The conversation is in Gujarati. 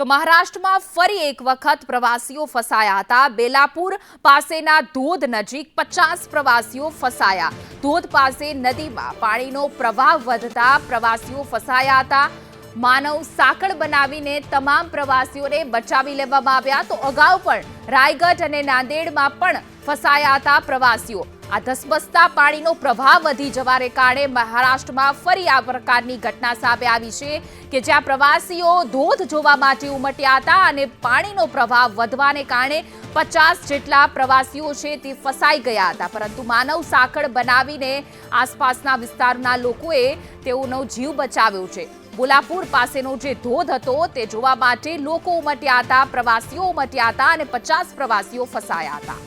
તો મહારાષ્ટ્રમાં ફરી એક વખત પ્રવાસીઓ ફસાયા હતા. બેલાપુર પાસેના ધોધ નજીક પચાસ પ્રવાસીઓ ફસાયા. ધોધ પાસે નદીમાં પાણીનો પ્રવાહ વધતા પ્રવાસીઓ ફસાયા હતા. માનવ સાંકળ બનાવીને તમામ પ્રવાસીઓને બચાવી લેવામાં આવ્યા. તો અગાઉ પણ રાયગઢ અને નાંદેડમાં પણ ફસાયા હતા પ્રવાસીઓ. આ ધસમસતા પાણીનો પ્રવાહ વધી જવાને કારણે મહારાષ્ટ્રમાં ફરી આ પ્રકારની ઘટના સામે આવી છે કે જ્યાં પ્રવાસીઓ ધોધ જોવા માટે ઉમટ્યા હતા અને પાણીનો પ્રવાહ વધવાને કારણે પચાસ જેટલા પ્રવાસીઓ છે તે ફસાઈ ગયા હતા. પરંતુ માનવ સાંકળ બનાવીને આસપાસના વિસ્તારના લોકોએ તેઓનો જીવ બચાવ્યો છે. બોલાપુર પાસેનો જે ધોધ હતો તે જોવા માટે લોકો ઉમટ્યા હતા, પ્રવાસીઓ ઉમટ્યા હતા અને પચાસ પ્રવાસીઓ ફસાયા હતા.